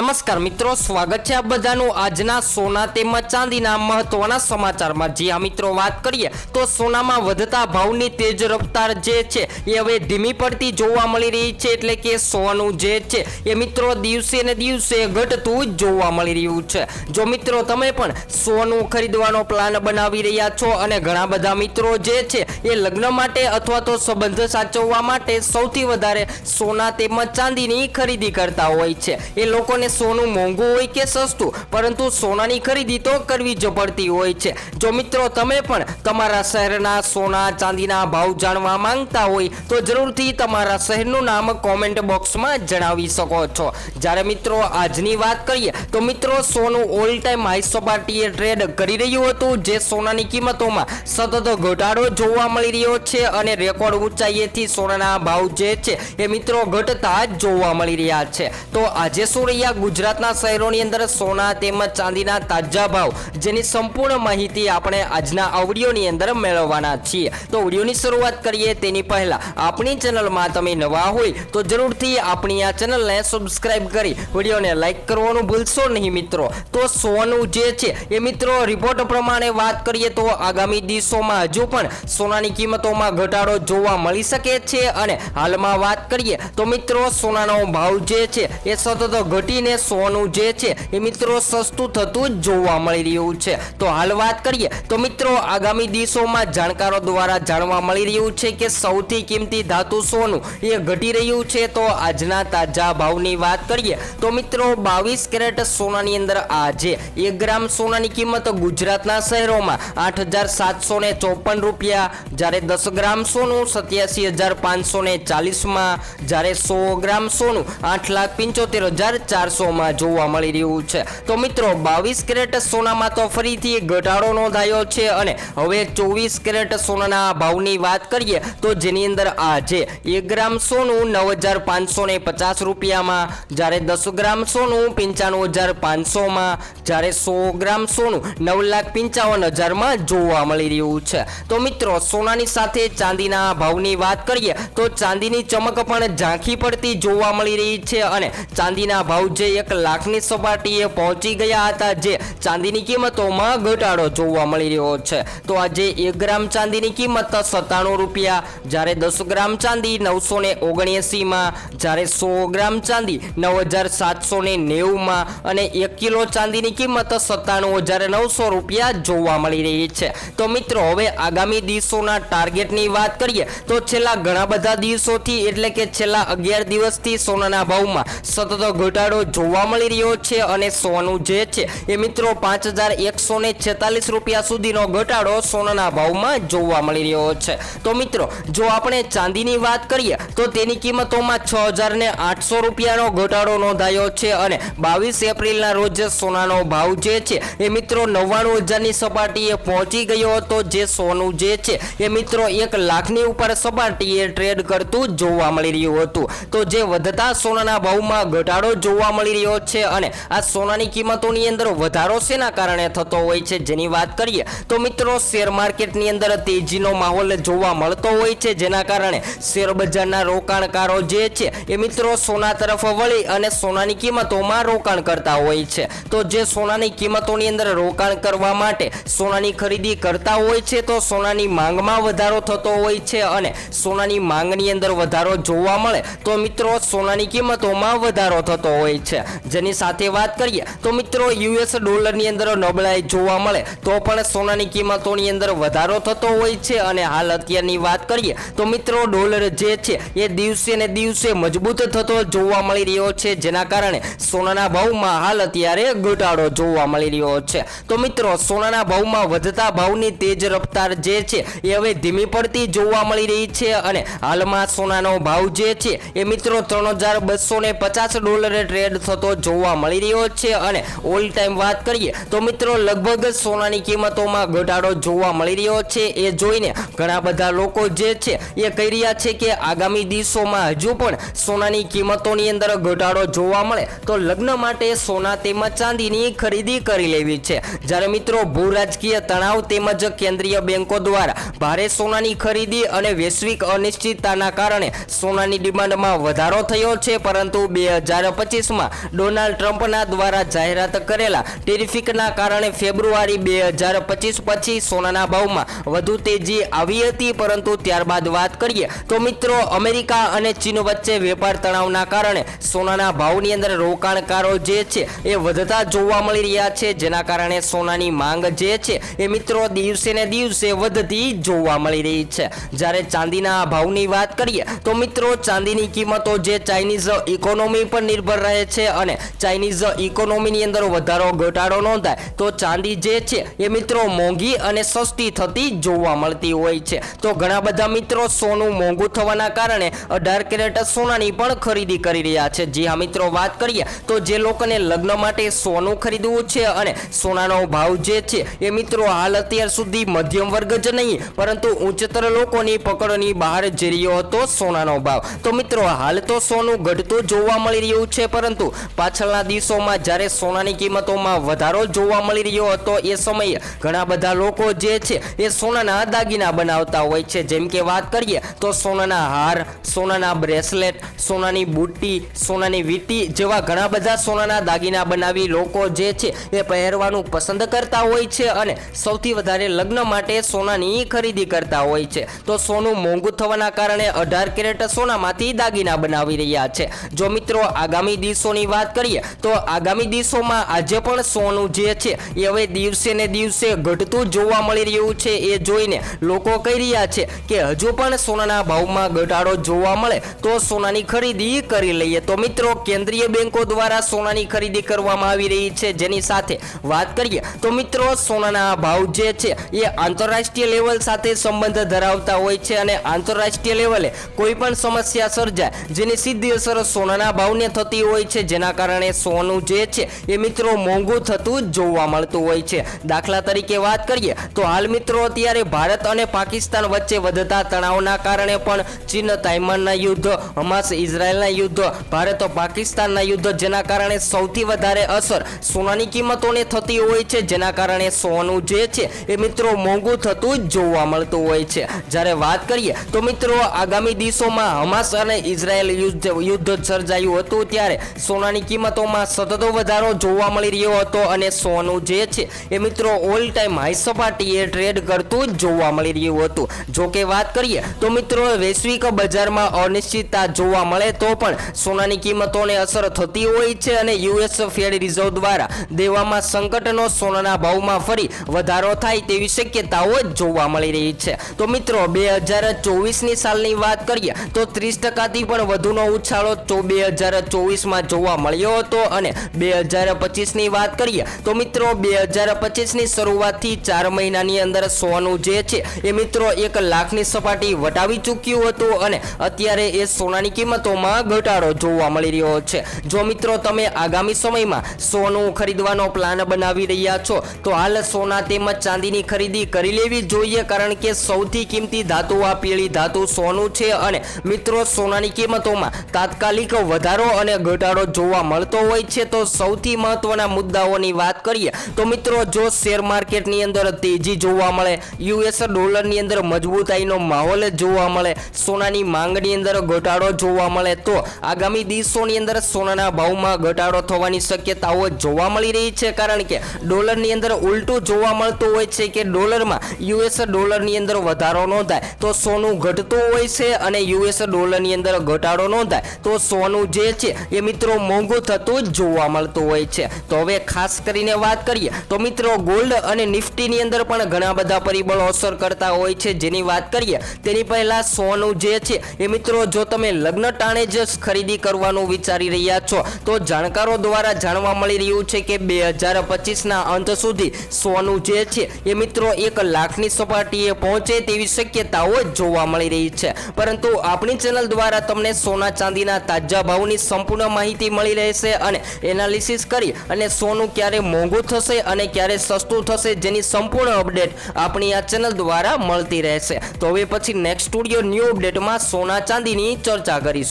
નમસ્કાર મિત્રો, સ્વાગત છે આ બધાનું આજના સોના તેમજ ચાંદીના મહત્વના સમાચારમાં. જે આ મિત્રો, વાત કરીએ તો સોનામાં વધતા ભાવની તેજ રફતાર જે છે, એ હવે ધીમી પડતી જોવા મળી રહી છે, એટલે કે સોનું જે છે, એ મિત્રો દિવસે ને દિવસે ઘટતું જ જોવા મળી રહ્યું છે. જો મિત્રો તમે પણ સોનું ખરીદવાનો પ્લાન બનાવી રહ્યા છો અને ઘણા બધા મિત્રો જે છે, એ લગ્ન માટે અથવા તો સંબંધ સાચવવા માટે સૌથી વધારે સોના તેમજ ચાંદીની ખરીદી કરતા હોય છે. એ લોકોને સોનું મોંઘું હોય કે સસ્તું, પરંતુ સોનાની ખરીદી તો કરવી જ પડતી હોય છે. જો મિત્રો તમે પણ તમારા શહેરના સોના ચાંદીના ભાવ જાણવા માંગતા હોય, તો જરૂરથી તમારા શહેરનું નામ કોમેન્ટ બોક્સમાં જણાવી શકો છો. જ્યારે મિત્રો આજની વાત કરીએ, તો મિત્રો સોનું ઓલ ટાઈમ હાઈ સપાટીએ ટ્રેડ કરી રહ્યું હતું, જે સોનાની કિંમતોમાં સતત ઘટાડો જોવા મળી રહ્યો છે અને રેકોર્ડ ઊંચાઈએથી સોનાના ભાવ જે છે, એ મિત્રો ઘટતા જોવા મળી રહ્યા છે. તો આજે શું રહ્યા ગુજરાતના શહેરોની અંદર સોના તેમજ ચાંદીના તાજા ભાવ જેની સંપૂર્ણ માહિતી આપણે આજના આ અંદર મેળવવાના છીએ. તો ઓડિયોની શરૂઆત કરીએ તેની પહેલા, આપણી ચેનલમાં તમે નવા હોય તો જરૂરથી આપણી આ ચેનલને સબસ્ક્રાઇબ કરી વિડીયોને લાઈક કરવાનું ભૂલશો નહીં મિત્રો. તો સોનું જે છે એ મિત્રો રિપોર્ટ પ્રમાણે વાત કરીએ તો આગામી દિવસોમાં હજુ પણ સોનાની કિંમતોમાં ઘટાડો જોવા મળી શકે છે અને હાલમાં વાત કરીએ તો મિત્રો, સોનાનો ભાવ જે છે એ સતત ઘટીને સોનું જે છે એ મિત્રો સસ્તું થતું જોવા મળી રહ્યું છે. તો હાલ વાત કરીએ, તો મિત્રો આગામી દિવસોમાં જાણકારો દ્વારા જાણવા મળી રહ્યું છે કે સૌથી કિંમતી ધાતુ સોનું એ ઘટી રહ્યું છે. તો આજના તાજા ભાવની વાત કરીએ, તો મિત્રો બાવીસ કેરેટ સોનાની અંદર આજે એક ગ્રામ સોનાની કિંમત ગુજરાતના શહેરોમાં આઠ હજાર સાતસો ને ચોપન રૂપિયા, જ્યારે દસ ગ્રામ સોનું સત્યાસી હજાર પાંચસો ને ચાલીસમાં, જ્યારે સો ગ્રામ સોનું આઠ લાખ પંચોતેર હજાર ચારસોમાં જોવા મળી રહ્યું છે. તો મિત્રો, બાવીસ કેરેટ સોનામાં તો ફરીથી ઘટાડો નોંધાયો છે અને હવે ચોવીસ કેરેટ સોનાના ભાવની વાત કરીએ તો જેની અંદર આજે એક ગ્રામ સોનું નવ હજાર પાંચસો ને પચાસ રૂપિયામાં, જ્યારે દસ ગ્રામ સોનું પંચાણું હજાર પાંચસોમાં, જ્યારે સો ગ્રામ સોનું નવ લાખ પંચાવન હજારમાં જોવા મળી રહ્યું છે. તો મિત્રો, સોનાની સાથે ચાંદીના ભાવની વાત કરીએ તો ચાંદીની ચમક પણ ઝાંખી પડતી જોવા મળી રહી છે અને ચાંદીના ભાવ જે એક લાખની સપાટીએ પહોંચી ગયા હતા જે ચાંદીની કિંમતોમાં ઘટાડો જોવા મળી રહ્યો છે. તો આજે એક ગ્રામ ચાંદીની કિંમત સત્તાણું રૂપિયા, જ્યારે દસ ગ્રામ ચાંદી નવસો ને ઓગણએંસીમાં, જ્યારે સો ગ્રામ ચાંદી નવ હજાર સાતસો ને નેવુંમાં અને એક કિલો ચાંદીની કિંમત સત્તાણું હજાર નવસો રૂપિયા જોવા મળી રહી છે. તો મિત્રો, હવે આગામી દિવસોના ટાર્ગેટની વાત કરીએ, તો છેલ્લા ઘણા બધા દિવસોથી એટલે કે છેલ્લા અગિયાર દિવસથી સોનાના ભાવમાં સતત ઘટાડો જોવા મળી રહ્યો છે અને સોનું જે છે એ મિત્રો પાંચ હજાર એકસો ને છેતાલીસ રૂપિયા સુધીનો ઘટાડો સોનાના ભાવમાં જોવા મળી રહ્યો છે. તો મિત્રો, જો આપણે ચાંદીની વાત કરીએ, તો તેની કિંમતોમાં છ હજાર ને આઠસો રૂપિયાનો ઘટાડો નોંધાયો છે અને બાવીસ એપ્રિલના રોજ સોનાનો ભાવ જે છે એ મિત્રો નવ્વાણું હજારની સપાટીએ પહોંચી ગયો હતો. જે સોનું જે છે એ મિત્રો એક લાખની ઉપર સપાટીએ ટ્રેડ કરતું જોવા મળી રહ્યું હતું. તો જે વધતા સોનાના ભાવમાં ઘટાડો જોવા મળી રહ્યો છે અને આ સોનાની કિંમતોની અંદર વધારો શેના કારણે થતો હોય છે જેની વાત કરીએ તો મિત્રો શેર માર્કેટની અંદર તેજીનો માહોલ જોવા મળતો હોય છે જેના કારણે શેર બજારના રોકાણકારો જે છે એ મિત્રો સોના તરફ વળી અને સોનાની કિંમતોમાં રોકાણ કરતા હોય છે. તો જે સોનાની કિંમતોની અંદર રોકાણ કરવા માટે સોનાની ખરીદી કરતા હોય છે તો સોનાની માંગમાં વધારો થતો હોય છે અને સોનાની માંગની અંદર વધારો જોવા મળે તો મિત્રો સોનાની કિંમતોમાં વધારો થતો હોય છે. જેની સાથે વાત કરીએ તો મિત્રો યુએસ ડોલરની અંદર નબળાઈ જોવા મળે તો પણ સોનાની કિંમતોની અંદર વધારો થતો હોય છે અને હાલ અત્યારની વાત કરીએ તો મિત્રો ડોલર જે છે એ દિવસે ને દિવસે મજબૂત થતો જોવા મળી રહ્યો છે. જેના કારણે સોનાના ભાવમાં હાલ અત્યારે ઘટાડો જોવા મળી રહ્યો છે. તો મિત્રો સોનાના ભાવમાં વધતા ભાવની તેજ રફતાર જે છે એ હવે ધીમી પડતી જોવા મળી રહી છે અને હાલમાં સોનાનો ભાવ જે છે એ મિત્રો ત્રણ હજાર બસો ને પચાસ ડોલરે ટ્રેડ થતો જોવા મળી રહ્યો છે અને ઓલ ટાઈમ વાત કરીએ તો મિત્રો લગભગ સોનાની કિંમતોમાં ઘટાડો જોવા મળી રહ્યો છે. એ જોઈને ઘણા બધા લોકો જે છે એ કહી રહ્યા છે કે આગામી દિવસોમાં હજુ પણ સોનાની કિંમતોની અંદર ઘટાડો જોવા મળે તો લગ્ન માટે સોના તેમજ ચાંદીની ખરીદી કરી લેવી છે. જ્યારે મિત્રો ભૂ રાજકીય તણાવ તેમજ કેન્દ્રીય બેંકો દ્વારા ભારે સોનાની ખરીદી અને વૈશ્વિક અનિશ્ચિતતાના કારણે સોનાની ડિમાન્ડમાં વધારો થયો છે. પરંતુ બે હજાર પચીસમાં ડોનાલ્ડ ટ્રમ્પના દ્વારા જાહેરાત કરેલા ટેરિફિકના કારણે ફેબ્રુઆરી બે હજાર પચીસ પછી સોનાના ભાવમાં વધુ તેજી આવી હતી, પરંતુ ત્યારબાદ વાત કરીએ તો મિત્રો, અમેરિકા અને ચીન વચ્ચે વેપાર તણાવના કારણે સોનાના ભાવની અંદર રોકાણકારો જે છે એ વધતા જોવા મળી રહ્યા છે, જેના કારણે સોનાની માંગ જે છે એ મિત્રો દિવસે ને દિવસે વધતી જોવા મળી રહી છે. જ્યારે ચાંદીના ભાવની વાત કરીએ તો મિત્રો, ચાંદીની કિંમતો જે ચાઇનીઝ ઇકોનોમી પર નિર્ભર રહે છે અને ચાઇનીઝ ઇકોનોમીની અંદર વધારો ઘટાડો નોંધાય તો ચાંદી જે છે એ મિત્રો મોંઘી અને સસ્તી થતી જોવા મળતી હોય છે. તો ઘણા બધા મિત્રો સોનું મોંઘું થવાના કારણે અઢાર કેરેટ સોનાની પણ ખરીદી કરી રહ્યા છે. જી હા મિત્રો, વાત કરીએ તો જે લોકોને લગ્ન માટે સોનું ખરીદવું છે અને સોનાનો ભાવ જે છે એ મિત્રો હાલ અત્યાર સુધી મધ્યમ વર્ગ જ નહીં, પરંતુ ઉચ્ચતર લોકોની પકડની બહાર જઈ રહ્યો હતો સોનાનો ભાવ. તો મિત્રો, હાલ તો સોનું ઘટતું જોવા મળી રહ્યું છે, પરંતુ પાછળના દિવસોમાં જ્યારે સોનાની કિંમતોમાં વધારો જોવા મળી રહ્યો હતો, એ સમયે ઘણા બધા લોકો જે છે એ સોનાના દાગીના બનાવતા હોય છે. જેમ કે વાત કરીએ તો સોનાના હાર, સોનાના બ્રેસલેટ, સોનાની બુટ્ટી, સોનાની વીટી જેવા ઘણા બધા સોનાના દાગીના બનાવી લોકો જે છે એ પહેરવાનું પસંદ કરતા હોય છે અને સૌથી વધારે લગ્ન માટે સોનાની ખરીદી કરતા હોય છે. તો સોનું મોંઘું થવાના કારણે અઢાર કેરેટ સોનામાંથી દાગીના બનાવી રહ્યા છે. જો મિત્રો, આગામી દિવસોની વાત કરીએ, તો આગામી દિવસોમાં આજે પણ સોનું જે છે, એ હવે દિવસે ને દિવસે ઘટતું જોવા મળી રહ્યું છે. એ જોઈને લોકો કહી રહ્યા છે કે હજુ પણ સોનાના ભાવમાં ઘટાડો જોવા મળે, તો સોનાની ખરીદી કરી લઈએ. તો મિત્રો, કેન્દ્રીય બેંકો દ્વારા સોનાની ખરીદી કરવામાં આવી રહી છે. જેની સાથે વાત કરીએ, તો મિત્રો, સોનાના ભાવ જે છે, એ આંતરરાષ્ટ્રીય લેવલ સાથે સંબંધ ધરાવતા હોય છે અને આંતરરાષ્ટ્રીય લેવલે કોઈ પણ સમસ્યા સર્જાય, જેની સીધી અસર સોનાના ભાવને થતી હોય છે. જેના કારણે સોનું જે છે એ મિત્રો મોંઘું થતું જોવા મળતું હોય છે. દાખલા તરીકે વાત કરીએ, તો હાલ મિત્રો અત્યારે ભારત અને પાકિસ્તાન વચ્ચે વધતા તણાવના કારણે પણ ચીન તાઇમાનના યુદ્ધ, હમાસ ઇઝરાયલના યુદ્ધ, ભારત પાકિસ્તાનના યુદ્ધ જેના કારણે સૌથી વધારે અસર સોનાની કિંમતોને થતી હોય છે, જેના કારણે સોનું જે છે એ મિત્રો મોંઘું થતું જોવા મળતું હોય છે. જ્યારે વાત કરીએ, તો મિત્રો આગામી દિવસોમાં હમાસ અને ઇઝરાયલ યુદ્ધ યુદ્ધ સર્જાયું હતું ત્યારે સોનાની કિંમતોમાં સતત વધારો જોવા મળી રહ્યો હતો અને સોનું જે છે એ મિત્રો ઓલ ટાઈમ હાઈ સપાટીએ ટ્રેડ કરતું જોવા મળી રહ્યું હતું. જો કે વાત કરીએ તો મિત્રો વૈશ્વિક બજારમાં અનિશ્ચિતતા જોવા મળે તો પણ સોનાની કિંમતોને અસર થતી હોય છે અને યુએસ ફેડ રિઝર્વ દ્વારા દેવામાં સંકટનો સોનાના ભાવમાં ફરી વધારો થાય તેવી શક્યતાઓ જોવા મળી રહી છે. તો મિત્રો બે હજાર ચોવીસની સાલની વાત કરીએ તો ત્રીસ ટકાથી પણ વધુનો ઉછાળો બે હજાર ચોવીસમાં જોવા મળ્યો હતો અને બે હજાર પચીસની વાત કરીએ તો મિત્રો બે હજાર પચીસની શરૂઆતથી ચાર મહિનાની અંદર સોનું જે છે એ મિત્રો એક લાખની સપાટી વટાવી ચૂક્યું હતું અને અત્યારે એ સોનાની કિંમતોમાં ઘટાડો જોવા મળી રહ્યો છે. જો મિત્રો તમે આગામી સમયમાં સોનું ખરીદવાનો પ્લાન બનાવી રહ્યા છો, તો હાલ સોના તેમજ ચાંદીની ખરીદી કરી લેવી જોઈએ, કારણ કે સૌથી કિંમતી ધાતુ આ પીળી ધાતુ સોનું છે અને મિત્રો સોનાની કિંમતોમાં તાત્કાલિક વધારો અને ઘટાડો જોવા મળતો હોય છે. તો સૌથી મહત્વના મુદ્દાઓની વાત કરીએ તો મિત્રો, જો શેર માર્કેટની અંદર તેજી જોવા મળે યુએસ ડોલરની અંદર મજબૂતાઈનો માહોલ જોવા મળે, સોનાની માંગની અંદર ઘટાડો જોવા મળે, તો આગામી દિવસોની અંદર સોનાના ભાવમાં ઘટાડો થવાની શક્યતાઓ જોવા મળી રહી છે. કારણ કે ડોલરની અંદર ઉલટું જોવા મળતું હોય છે કે ડોલરમાં યુએસ ડોલરની અંદર વધારો નોંધાય, તો સોનું ઘટતું હોય છે અને યુએસ ડોલરની અંદર ઘટાડો નોંધાય, તો સોનું જે છે એ મિત્રો મોંઘું થતું જ જોવા મળતું હોય છે. તો હવે ખાસ કરીને વાત કરીએ, તો મિત્રો ગોલ્ડ અને નિફ્ટીની અંદર પણ ઘણા બધા પરિબળો અસર કરતા હોય છે. જેની વાત કરીએ, તેની પહેલા સોનું જે છે, એ મિત્રો જો તમે લગ્ન ટાણે જ ખરીદી કરવાનું વિચારી રહ્યા છો, તો જાણકારો દ્વારા જાણવા મળી રહ્યું છે કે બે હજાર પચીસના અંત સુધી સોનું જે છે, એ મિત્રો એક લાખની સપાટીએ પહોંચે તેવી શક્યતાઓ જોવા મળી રહી છે. પરંતુ આપણી ચેનલ દ્વારા તમને સોના ચાંદીના તાજા ભાવની સંપૂર્ણ માહિતી મળી રહેશે અને એનાલિસિસ કરી અને સોનું ક્યારે મોંઘું થશે અને ક્યારે સસ્તું થશે જેની સંપૂર્ણ અપડેટ આપણી આ ચેનલ દ્વારા મળતી રહેશે. તો હવે પછી નેક્સ્ટ સ્ટુડિયો ન્યૂ અપડેટમાં સોના ચાંદીની ચર્ચા કરીશું.